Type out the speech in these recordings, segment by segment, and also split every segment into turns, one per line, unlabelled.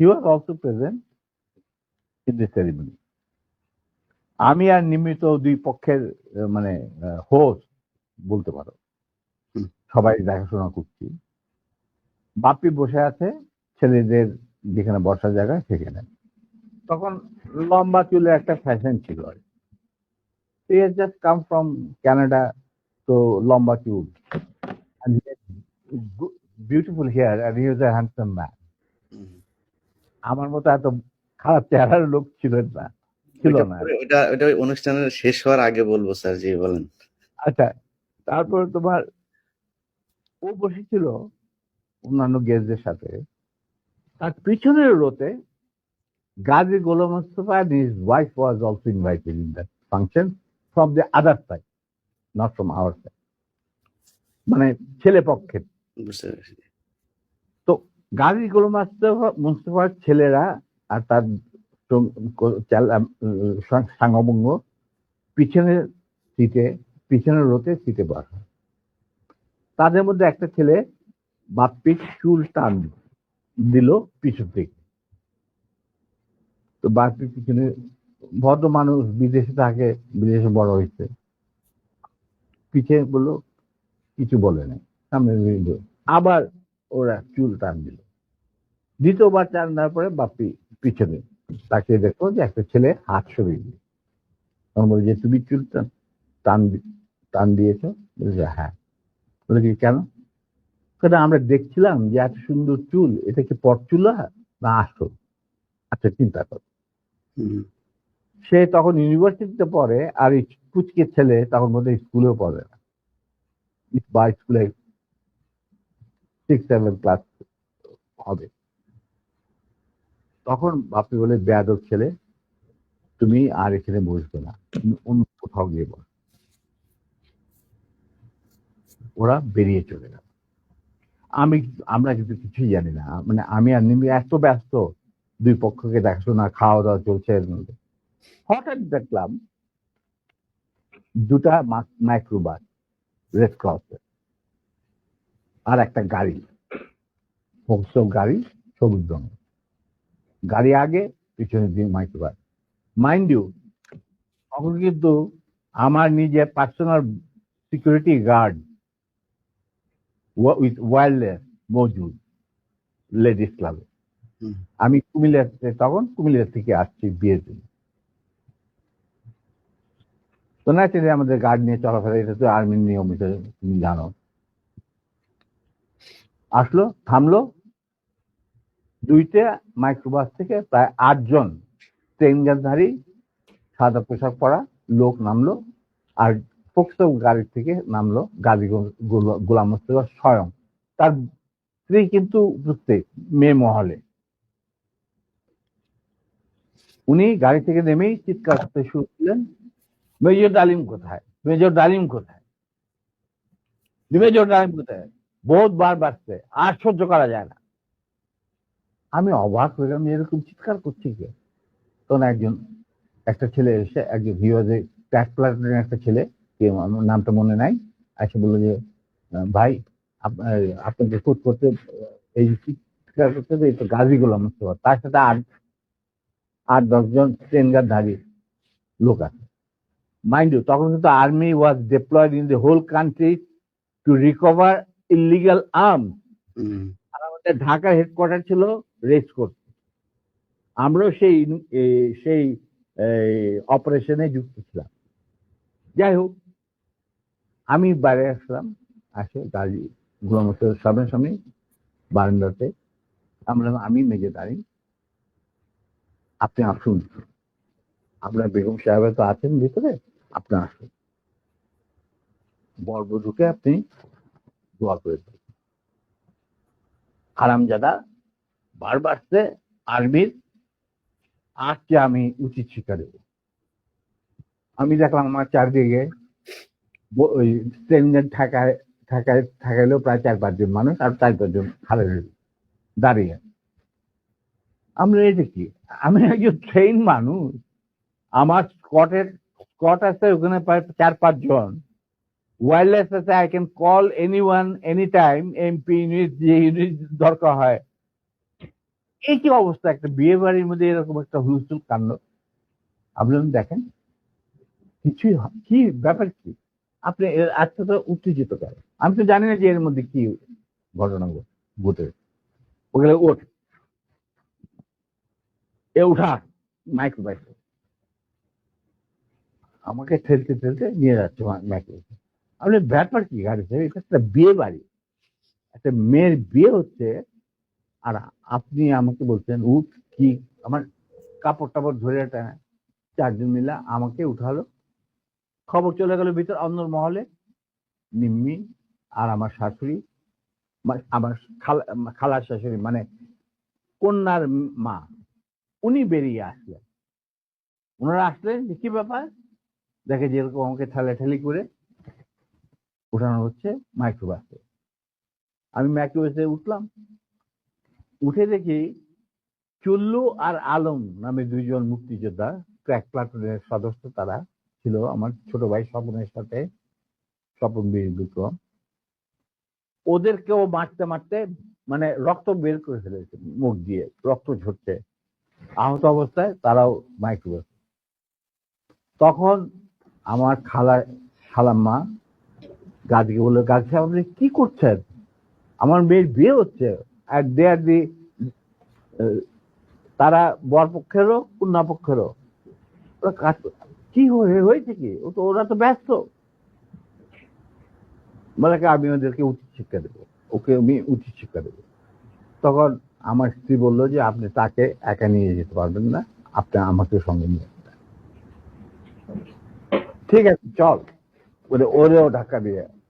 He was also present in the ceremony আমি আর নিমিত দুই পক্ষের মানে হোস্ট বলতে পারো। সবাই দেখাশোনা করছি। বাপ্পি বসে আছে ছেলেদের যেখানে বসার জায়গা সেখানে। তখন লম্বা চুলের একটা ফ্যাশন ছিল আর he just came from Canada তো লম্বা চুল। Beautiful hair and he was a handsome man
hmm.
আমার মতো এত খারাপ চেহারার লোক ছিল না ছিল না।
ওটা ওটা অনুষ্ঠানের শেষ হওয়ার আগে বলব স্যার জি বলেন।
আচ্ছা তারপর তোমার ও বসেছিল অন্যান্য গেস্টদের সাথে। তার পিছনের রোতে গাজী গোলাম Mustafa and his wife was also invited in that function from the other side not from our side মানে ছেলে পক্ষের। গাজী গোলাম মুস্তফা মুস্তফার ছেলেরা আর তার সং- কো- চাল- আম, উম, সাং- সাঙ্গবঙ্গ পিছনের সিটে পিছনের রোতে সিটে বসা তাদের মধ্যে একটা ছেলে বাপ্পির চুল টান দিল পিছন থেকে। তো বাপ্পির পিছনে ভদ্র মানুষ বিদেশে থাকে বিদেশে বড় হয়েছে। পিছে বলল কিছু বলে নাই। সামনে আবার ওরা চুল টান দিল। দ্বিতীয়বার টান দেওয়ার পরে বাপ্পি পিছনে তাকে দেখো যে একটা ছেলে হাত সরিয়ে দিল। বলে যে তুমি চুল টান টান টান দিয়েছ? বলেছে হ্যাঁ। বলে কি কেন? কেন আমরা দেখছিলাম যে এত সুন্দর চুল এটা কি পরচুলা না আসল? আচ্ছা চিন্তা কর। সে তখন ইউনিভার্সিটিতে পড়ে আর এই পুচকে ছেলে তখন বোধহয় স্কুলেও পড়ে না। বা স্কুলে সিক্স সেভেন ক্লাস হবে। তখন বাপি বলে, বেয়াদব ছেলে, তুমি আর এখানে বসবে না। তুমি অন্য কোথাও গিয়ে বস। ওরা বেরিয়ে চলে গেল। আমি, আমরা কিন্তু কিছুই জানি না। মানে আমি আর নিমি এত ব্যস্ত, দুই পক্ষকে দেখাশোনা খাওয়া দাওয়া চলছে এর মধ্যে। হঠাৎ দেখলাম দুটা মাইক্রোবাস রেড ক্রস আর একটা গাড়ি। হোকসো গাড়ি সবুজ রঙ গাড়ি আগে পিছনে দিয়ে মাইক্রোবাস মাইন্ড ইউ তখন কিন্তু আমার নিজের personal security guard with wireless মজুদ লেডিস ক্লাবে আমি কুমিল্লা তখন কুমিল্লা থেকে আসছি বিয়ের জন্য। তো ন্যাচারালি আমাদের গার্ড নিয়ে চলাফেরা এটা তো আর্মির নিয়মিত তুমি জানো। আসলো, থামলো। দুইটা মাইক্রোবাস থেকে প্রায় আটজন ট্রেনজারধারী সাদা পোশাক পরা লোক নামলো আর ফোকসো গাড়ি থেকে নামলো গাজী গোলাম স্বয়ং। তার স্ত্রী কিন্তু উপস্থিত মেয়ে মহলে। উনি গাড়ি থেকে নেমেই চিৎকার করতে শুরু করলেন, মেজর ডালিম কোথায়? মেজর ডালিম কোথায়? মেজর ডালিম কোথায়? বহুত বার বাড়ছে, আর সহ্য করা যায় না। আমি অবাক হয়ে গেলাম, এরকম চিৎকার করছি কে? তখন একজন, একটা ছেলে এসে, একজন হিওয়াজে ট্র্যাক প্লাটুনের একটা ছেলে নামটা মনে নাই, এসে বলল যে, ভাই আপনাকে ফুট করতে, এই চিৎকার করতে এই তো গাজী গোলাম মোস্তফা, তার সাথে আট আট দশজন ট্রেন ট্রেনগারধারী লোক আছে। মাইন্ড ইউ, তখন কিন্তু army was deployed in the whole country to recover illegal
arm
আর আমাদের ঢাকার হেডকোয়ার্টার ছিল রেস কোর্ট আমরাও সেই সেই অপারেশনে যুক্ত ছিলাম। যাই হোক আমি বাইরে আসলাম আসে গাড়ি গোলাম সামনে সামনে বারান্দাতে। আমরা আমি মেজে দাঁড়ি। আপনি আসুন। আপনার বেগম সাহেব তো আছেন ভিতরে আপনি আসুন। বরবধূকে আপনি দোয়া করে দিন হারামজাদা বারবার সে আর্মির আজকে আমি উচিত শিক্ষা দেব। আমি দেখলাম আমার চারদিকে ওই ট্রেনের ঠাকায় ঠাকায় ঠাকাইলেও প্রায় চার পাঁচজন মানুষ আর চার পাঁচজন দাঁড়িয়ে। আমরা এই দেখি আমি একজন ট্রেন মানুষ, আমার স্কটের, স্কট আছে ওখানে প্রায় চার পাঁচজন ওয়্যারলেস আছে I can call any one any time MP unit যে ইউনিট দরকার হয়। এই কি অবস্থা? একটা বিয়ে বাড়ির মধ্যে এরকম একটা হুলস্থুল কাণ্ড। আপনি দেখেন, কিছুই হ- কি ব্যাপার কি? আপনি তো উত্তেজিত কেন? আমি তো জানি না যে এর মধ্যে কি ঘটনা ঘট- ওগুলো ওঠ। এ, উঠা। মাইক্রো আমাকে ঠেলতে ঠেলতে নিয়ে যাচ্ছে মাইক্রো আপনি ব্যাপার কি গাড়িতে এটা একটা বিয়ে বাড়ি। একটা মেয়ের বিয়ে হচ্ছে, আর আপনি আমাকে বলছেন উঠ কি আমার কাপড় টাপড় ধরে একটা চারজন মিলা আমাকে উঠালো। খবর চলে গেল ভিতর অন্য মহলে, নিম্মি আর আমার শাশুড়ি আমার খালা খালার শাশুড়ি মানে কন্যার মা, উনি বেরিয়ে আসলেন। ওনারা আসলেন, কি ব্যাপার? দেখে যেরকম আমাকে ঠেলাঠেলি করে উঠানো হচ্ছে মাইক্রোবাসে আমি মাইক্রোবাসে উঠলাম। উঠে দেখি চল্লু আর আলম নামে দুইজন মুক্তিযোদ্ধা, ক্র্যাক প্লাটুনের সদস্য তারা ছিল আমার ছোট ভাই স্বপনের সাথে, স্বপন বীর বিক্রম। ওদেরকেও মারতে মারতে মানে রক্ত বের করে ফেলেছে, মুখ দিয়ে রক্ত ঝরছে। আহত অবস্থায় তারাও মাইক্রোবাস তখন আমার খালা খালাম্মা গাছকে বলল গাছ আপনি কি করছেন? আমার মেয়ের বিয়ে হচ্ছে। আর দে দি তারা বর পক্ষেরও কন্যা পক্ষেরও ওরা কাজ কি হয়েছে কি? ও তো, ওরা তো ব্যস্ত। বলে আমি ওদেরকে উচিত শিক্ষা দেবো। ওকে আমি উচিত শিক্ষা দেবো। তখন আমার স্ত্রী বলল যে, আপনি তাকে একা নিয়ে যেতে পারবেন না। আপনি আমাকে সঙ্গে নিয়ে ঠিক আছে, চল। বলে, ওরেও ধাক্কা দিয়ে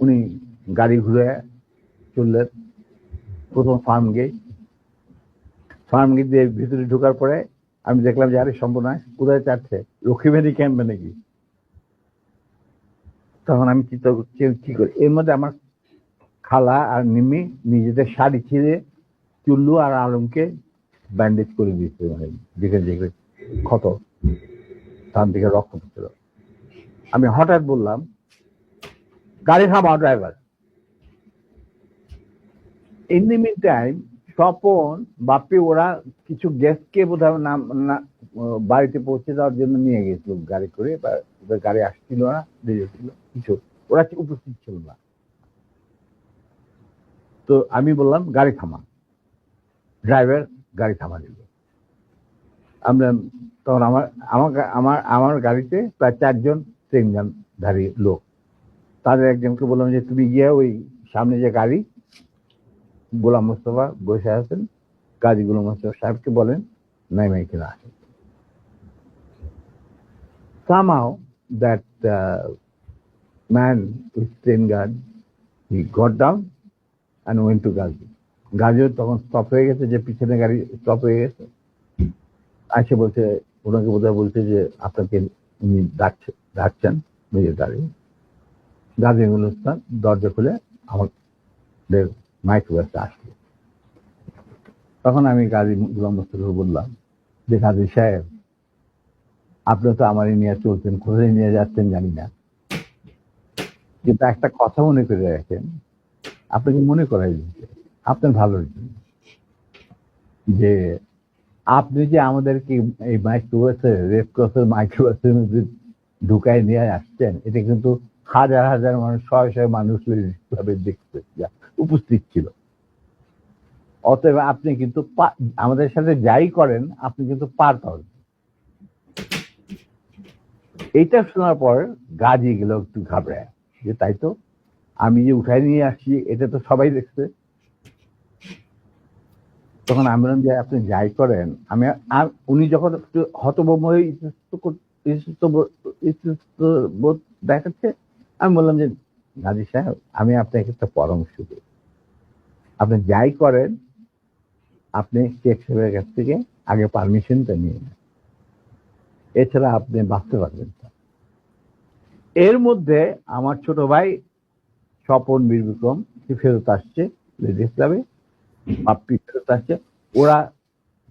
উনি গাড়ি ঘুরে চললেন প্রথম ফার্ম গেট। ফার্ম গেট দিয়ে ভিতরে ঢোকার পরে আমি দেখলাম যে, আরে, সম্ভব নয়, কোথায় চাচ্ছে? লক্ষ্মীবাড়ি ক্যাম্পে নাকি? তখন আমি কি করি? এর মধ্যে আমার খালা আর নিমি নিজেদের শাড়ি ছিঁড়ে চুল্লু আর আলমকে ব্যান্ডেজ করে দিয়েছে মানে যেখানে যেখানে ক্ষত, তার দিকে রক্ত পড়ছিল। আমি হঠাৎ বললাম গাড়ি থামাও driver in the mean time Swapan Bapi ওরা কিছু গেস্টকে বোধহয় নাম না বাড়িতে পৌঁছে দেওয়ার জন্য নিয়ে গেছিল গাড়ি করে, বা ওদের গাড়ি আসছিল না দেরি ছিল কিছু, ওরা উপস্থিত ছিল না? তো আমি বললাম, গাড়ি থামা ড্রাইভার গাড়ি থামা দিল। আমরা তখন আমার আমার আমার আমার গাড়িতে প্রায় চারজন ট্রেনগানধারী লোক। তাদের একজনকে বললাম যে তুমি গিয়ে ওই সামনে যে গাড়ি গোলাম মোস্তফা বসে আছেন কাজী গোলাম মোস্তফা সাহেবকে বলেন নাই কিনা আসেন। Somehow that uh, man with train guard he down and went to Gazi. গাজিও তখন স্টপ হয়ে গেছে যে পিছনে গাড়ি স্টপ হয়ে গেছে। আসে বলছে ওনাকে বোধহয় বলছে যে আপনাকে উনি ডাকছে ডাকছেন নিজের গাড়ি। গাজী গুলস্তান দরজা খুলে আমাদের মাইক্রো বাসে আসলো তখন আমি গাজী গুলাম মোস্তফা বললাম যে, গাজী সাহেব, আপনি তো আমারই নিয়ে চলছেন, কোথায় নিয়ে যাচ্ছেন জানি না। কিন্তু একটা কথা মনে করে রাখেন আপনাকে মনে করাই দিচ্ছে আপনার ভালোর জন্য যে, আপনি যে আমাদেরকে এই মাইক্রোবাসে রেড ক্রসের মাইক্রোবাসের মধ্যে ঢুকায় নিয়ে আসছেন, এটা কিন্তু হাজার হাজার মানুষ, শয়ে মানুষ ভাবে দেখতে উপস্থিত ছিল। অতএব আপনি কিন্তু আমাদের সাথে যাই করেন, আপনি কিন্তু পার পাবেন। এইটা শোনার পর গাজি গেল একটু ঘাবড়ায়। যে তাই তো, আমি যে উঠাই নিয়ে আসছি, এটা তো সবাই দেখছে। তখন আমি বললাম যে, আপনি যাই করেন। আমি উনি যখন একটু হতভম্ব হয়ে বোধ দেখাচ্ছে আমি বললাম যে, গাজী সাহেব, আমি আপনাকে একটা পরামর্শ দিই। আপনি যাই করেন, আপনি শেখ সাহেবের কাছ থেকে আগে পারমিশনটা নিয়ে নেন। এছাড়া আপনি বাঁচতে পারবেন এর মধ্যে আমার ছোট ভাই স্বপন বীর বিক্রম সে ফেরত আসছে লেডিস ক্লাবে, বাপ্পি ফেরত আসছে। ওরা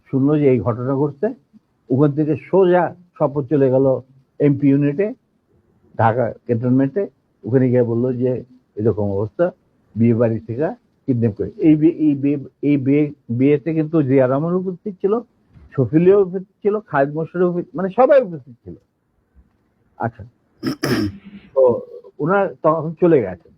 শুনলো যে এই ঘটনা ঘটছে, ওখান থেকে সোজা স্বপন চলে গেল এমপি ইউনিটে, ঢাকা ক্যান্টনমেন্টে। ওখানে গিয়ে বলল যে, এরকম অবস্থা, বিয়ে বাড়ি থেকে কিডন্যাপ করে। এই এই বিয়ে এই বিয়ে, বিয়েতে কিন্তু জিয়া রহমান উপস্থিত ছিল শফিলিও উপস্থিত ছিল খায়দ মশুর মানে সবাই উপস্থিত ছিল। আচ্ছা। তো ওনার তখন চলে গেছেন।